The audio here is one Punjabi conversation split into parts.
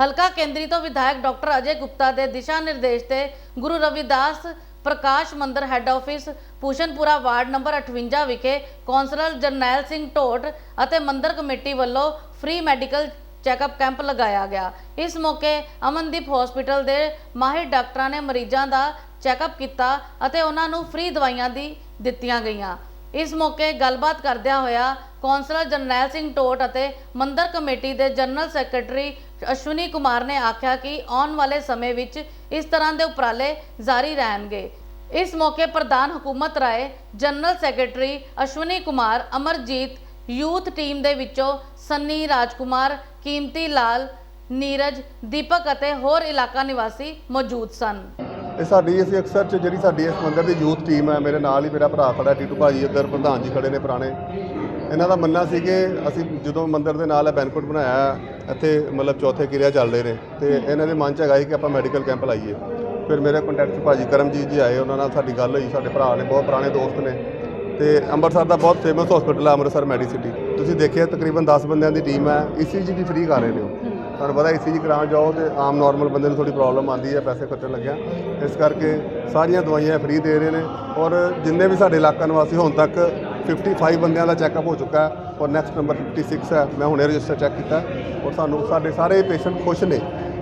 ਹਲਕਾ ਕੇਂਦਰੀ ਤੋਂ ਵਿਧਾਇਕ ਡਾਕਟਰ ਅਜੇ ਗੁਪਤਾ ਦੇ ਦਿਸ਼ਾ ਨਿਰਦੇਸ਼ ਤੇ Guru Ravidas Prakash Mandir head office Pushanpura ward number 58 ਵਿਖੇ ਕੌਂਸਲਰ ਜਰਨੈਲ ਸਿੰਘ ਢੋਟ ਅਤੇ ਮੰਦਰ ਕਮੇਟੀ ਵੱਲੋਂ ਫ੍ਰੀ ਮੈਡੀਕਲ ਚੈੱਕਅਪ ਕੈਂਪ ਲਗਾਇਆ ਗਿਆ। ਇਸ ਮੌਕੇ ਅਮਨਦੀਪ ਹਸਪੀਟਲ ਦੇ ਮਾਹਿਰ ਡਾਕਟਰਾਂ ਨੇ ਮਰੀਜ਼ਾਂ ਦਾ ਚੈੱਕਅਪ ਕੀਤਾ ਅਤੇ ਉਹਨਾਂ ਨੂੰ ਫ੍ਰੀ ਦਵਾਈਆਂ ਦੀ ਦਿੱਤੀਆਂ ਗਈਆਂ। ਇਸ ਮੌਕੇ ਗੱਲਬਾਤ ਕਰਦਿਆਂ ਹੋਇਆ ਕੌਂਸਲਰ ਜਰਨੈਲ ਸਿੰਘ ਟੋਟ ਅਤੇ ਮੰਦਰ ਕਮੇਟੀ ਦੇ ਜਨਰਲ ਸੈਕਟਰੀ ਅਸ਼ਵਨੀ ਕੁਮਾਰ ਨੇ ਆਖਿਆ ਕਿ ਆਉਣ ਵਾਲੇ ਸਮੇਂ ਵਿੱਚ ਇਸ ਤਰ੍ਹਾਂ ਦੇ ਉਪਰਾਲੇ ਜਾਰੀ ਰਹਿਣਗੇ। ਇਸ ਮੌਕੇ ਪ੍ਰਧਾਨ Hakumat Rai, general secretary Ashwani Kumar, Amarjit youth team ਦੇ ਵਿੱਚੋਂ ਸੰਨੀ ਰਾਜਕੁਮਾਰ, ਕੀਮਤੀ ਲਾਲ, ਨੀਰਜ, ਦੀਪਕ ਅਤੇ ਹੋਰ ਇਲਾਕਾ ਨਿਵਾਸੀ ਮੌਜੂਦ ਸਨ। ਇਹ ਸਾਡੀ ਅਸੀਂ ਅਕਸਰ ਚ ਜਿਹੜੀ ਸਾਡੀ ਇਸ ਮੰਦਿਰ ਦੀ ਯੂਥ ਟੀਮ ਹੈ, ਮੇਰੇ ਨਾਲ ਹੀ ਮੇਰਾ ਭਰਾ ਖੜਾ ਟੀਟੂ ਭਾਜੀ, ਇੱਧਰ ਪ੍ਰਧਾਨ ਜੀ ਖੜੇ ਨੇ ਪੁਰਾਣੇ। ਇਹਨਾਂ ਦਾ ਮੰਨਣਾ ਸੀ ਕਿ ਅਸੀਂ ਜਦੋਂ ਮੰਦਿਰ ਦੇ ਨਾਲ ਇਹ ਬੈਨਕਟ ਬਣਾਇਆ, ਇੱਥੇ ਮਤਲਬ ਚੌਥੇ ਕਿਰਿਆ ਚੱਲਦੇ ਨੇ ਤੇ ਇਹਨਾਂ ਦੇ ਮਨ ਚ ਹੈਗਾ ਸੀ ਕਿ ਆਪਾਂ ਮੈਡੀਕਲ ਕੈਂਪ ਲਾਈਏ। ਫਿਰ ਮੇਰੇ ਕੰਟੈਕਟ ਭਾਜੀ ਕਰਮਜੀਤ ਜੀ ਆਏ, ਉਹਨਾਂ ਨਾਲ ਸਾਡੀ ਗੱਲ ਹੋਈ, ਸਾਡੇ ਭਰਾ ਨੇ, ਬਹੁਤ ਪੁਰਾਣੇ ਦੋਸਤ ਨੇ ਤੇ ਅੰਮ੍ਰਿਤਸਰ ਦਾ ਬਹੁਤ ਫੇਮਸ ਹਸਪੀਟਲ ਹੈ ਅੰਮ੍ਰਿਤਸਰ ਮੈਡੀਸਿਟੀ। ਤੁਸੀਂ ਦੇਖਿਆ ਤਕਰੀਬਨ 10 ਬੰਦਿਆਂ ਦੀ ਟੀਮ ਹੈ ਈਸੀਜੀ ਵੀ ਫ੍ਰੀ ਕਰ ਰਹੇ ਨੇ ਉਹ। ਤੁਹਾਨੂੰ ਪਤਾ ਈਸੀਜੀ ਕਰਾਉਣ ਜਾਓ ਤੇ ਆਮ ਨਾਰਮਲ ਬੰਦੇ ਨੂੰ ਥੋੜੀ ਪ੍ਰੋਬਲਮ ਆਉਂਦੀ ਹੈ, ਪੈਸੇ ਖਰਚਣ ਲੱਗਿਆ। ਇਸ ਕਰਕੇ ਸਾਰੀਆਂ ਦਵਾਈਆਂ ਫ੍ਰੀ ਦੇ ਰਹੇ ਨੇ ਔਰ ਜਿੰਨੇ ਵੀ ਸਾਡੇ ਇਲਾਕਾ ਨਿਵਾਸੀ ਹੁਣ ਤੱਕ 55 ਬੰਦਿਆਂ ਦਾ ਚੈੱਕਅਪ ਹੋ ਚੁੱਕਾ ਹੈ ਔਰ ਨੈਕਸਟ ਨੰਬਰ 56 ਹੈ, ਮੈਂ ਹੁਣੇ ਰਜਿਸਟਰ ਚੈੱਕ ਕੀਤਾ ਔਰ ਸਾਨੂੰ ਸਾਡੇ ਸਾਰੇ ਪੇਸ਼ੈਂਟ ਖੁਸ਼ ਨੇ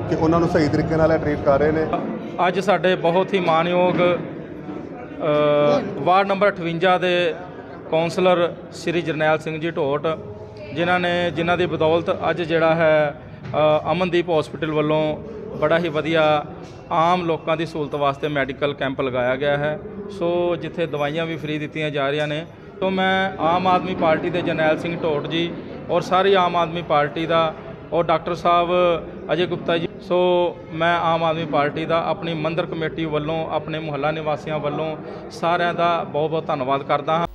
ਕਿ ਉਹਨਾਂ ਨੂੰ ਸਹੀ ਤਰੀਕੇ ਨਾਲ ਟ੍ਰੀਟ ਕਰ ਰਹੇ ਨੇ। ਅੱਜ ਸਾਡੇ ਬਹੁਤ ਹੀ ਮਾਣਯੋਗ ਵਾਰਡ ਨੰਬਰ 58 ਦੇ ਕੌਂਸਲਰ ਸ਼੍ਰੀ ਜਰਨੈਲ ਸਿੰਘ ਜੀ ਢੋਟ, ਜਿਨ੍ਹਾਂ ਨੇ, ਜਿਨ੍ਹਾਂ ਦੀ ਬਦੌਲਤ ਅੱਜ ਜਿਹੜਾ ਹੈ ਅਮਨਦੀਪ ਹਸਪੀਟਲ ਵੱਲੋਂ ਬੜਾ ਹੀ ਵਧੀਆ ਆਮ ਲੋਕਾਂ ਦੀ ਸਹੂਲਤ ਵਾਸਤੇ ਮੈਡੀਕਲ ਕੈਂਪ ਲਗਾਇਆ ਗਿਆ ਹੈ। ਸੋ ਜਿੱਥੇ ਦਵਾਈਆਂ ਵੀ ਫ੍ਰੀ ਦਿੱਤੀਆਂ ਜਾ ਰਹੀਆਂ ਨੇ, ਸੋ ਮੈਂ ਆਮ ਆਦਮੀ ਪਾਰਟੀ ਦੇ ਜਰਨੈਲ ਸਿੰਘ ਢੋਟ ਜੀ ਔਰ ਸਾਰੀ ਆਮ ਆਦਮੀ ਪਾਰਟੀ ਦਾ ਔਰ ਡਾਕਟਰ ਸਾਹਿਬ ਅਜੇ ਗੁਪਤਾ ਜੀ, ਸੋ ਮੈਂ ਆਮ ਆਦਮੀ ਪਾਰਟੀ ਦਾ ਆਪਣੀ ਮੰਦਰ ਕਮੇਟੀ ਵੱਲੋਂ, ਆਪਣੇ ਮੁਹੱਲਾ ਨਿਵਾਸੀਆਂ ਵੱਲੋਂ ਸਾਰਿਆਂ ਦਾ ਬਹੁਤ ਬਹੁਤ ਧੰਨਵਾਦ ਕਰਦਾ ਹਾਂ।